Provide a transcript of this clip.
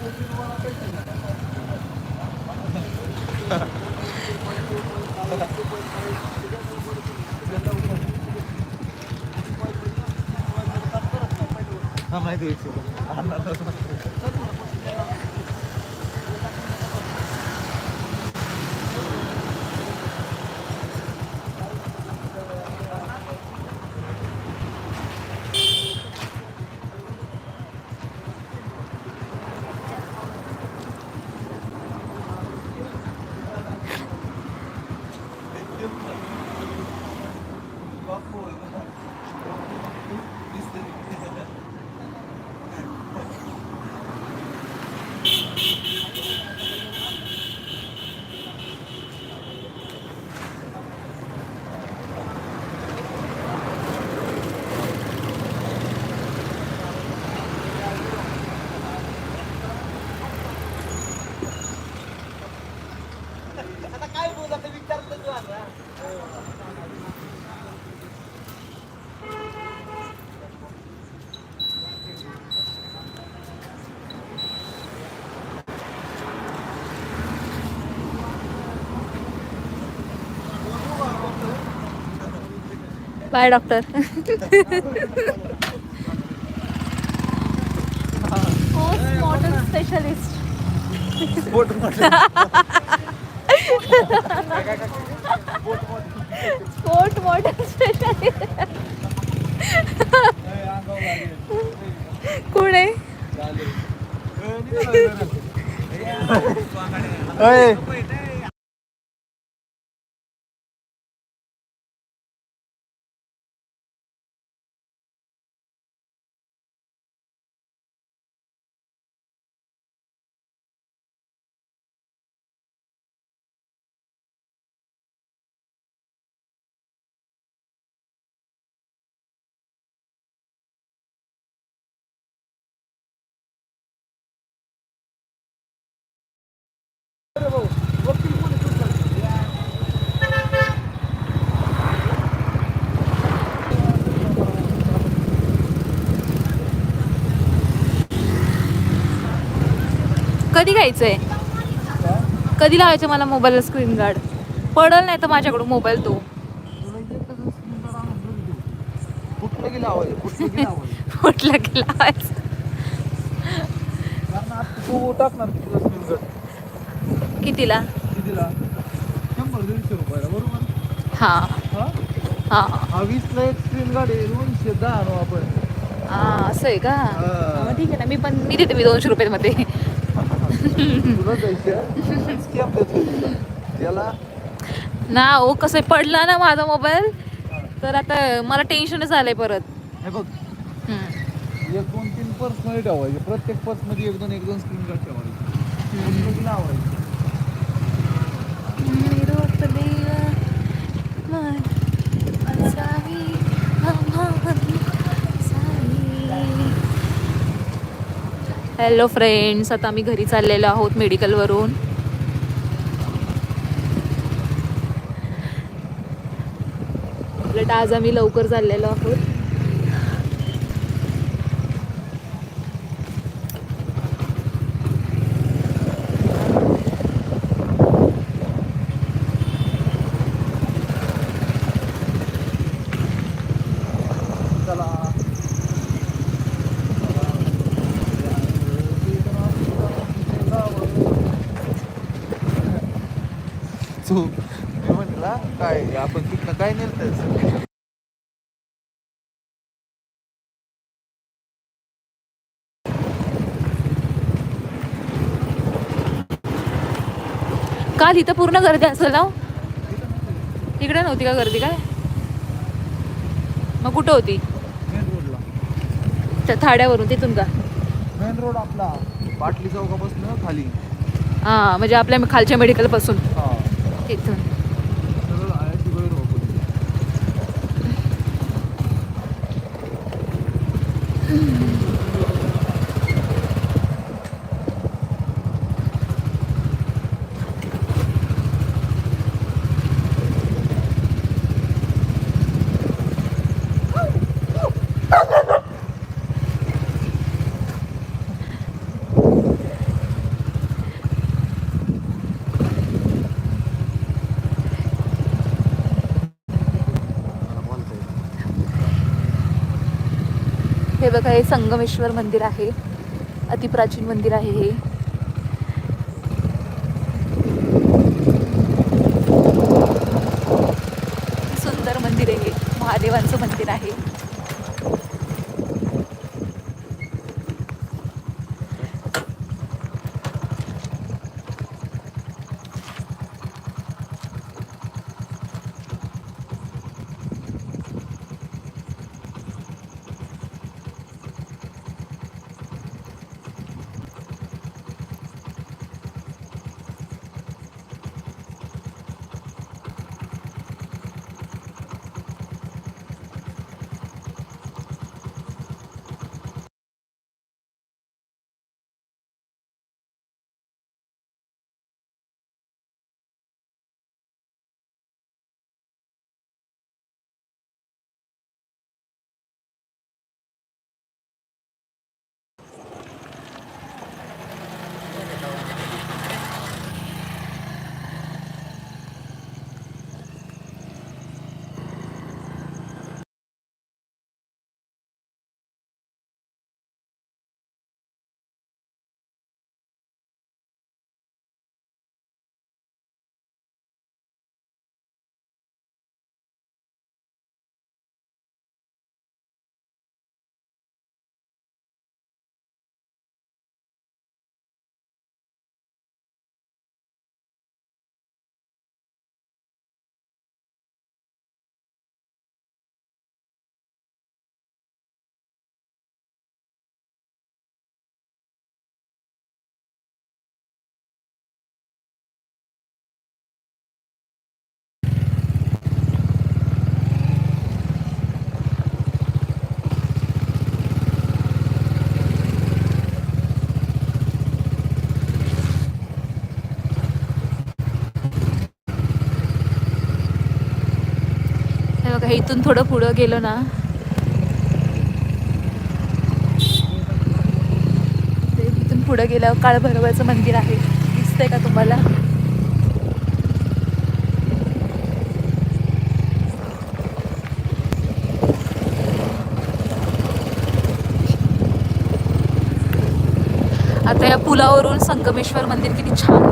Specialist doctor Sachin Vada by doctor. Modern specialist sport modern specialist कोण आहे? अय कधी घ्यायचंय? कधी लावायचं मला मोबाईलला स्क्रीन गार्ड पडल नाही तर माझ्याकडून मोबाईल तो. कुठलं गेलं आवाज कुठलं गेलं आवाज म्हटलं की लावायचं कारण आता तू टाकणार तुझा स्क्रीन गार्ड कितीला? कितीला? शंभर दीडशे रुपयाला बरोबर? हा. हा? हा. हा वीसला एक स्क्रीन आहे दोनशे दहा आणू आपण. हा असं आहे का? हा. मग ठीक आहे ना मी पण मी देते मी दोनशे रुपये मध्ये तुला जायचं स्कॅम देतो तुला. त्याला? ना ओ कसं आहे, पडला ना माझा मोबाईल तर आता मला टेन्शनच आलंय परत. हे बघ. हम्म. एक दोन तीन पर्समध्ये ठेवायचे. प्रत्येक पर्समध्ये एक दोन एक दोन स्क्रीन गार्ड ठेवायचे. लावायचं. हॅलो फ्रेंड्स आता आम्ही घरी चाललेलो आहोत मेडिकलवरून उलट आज आम्ही लवकर चाललेलो आहोत. तू मी म्हटला काय आपण तिथनं काय नेलं काल इथं पूर्ण गर्दी असेल ना हो? तिकडे नव्हती का गर्दी काय? मग कुठं होती? मेन रोडला. त्या थाड्यावरून तिथून का? मेन रोड आपला. बाटली चौकापासून खाली. हां म्हणजे आपल्या खालच्या मेडिकलपासून हा. तिथून सरळ आयाची गैर वापरली हे बघा हे संगमेश्वर मंदिर आहे. अतिप्राचीन मंदिर आहे हे. सुंदर मंदिर आहे महादेवांचं मंदिर आहे. बघा इथून थोडं पुढं गेलो ना. ते इथून पुढं गेल्यावर काळभैरवाचं मंदिर आहे. दिसतंय का तुम्हाला? आता या पुलावरून संगमेश्वर मंदिर किती छान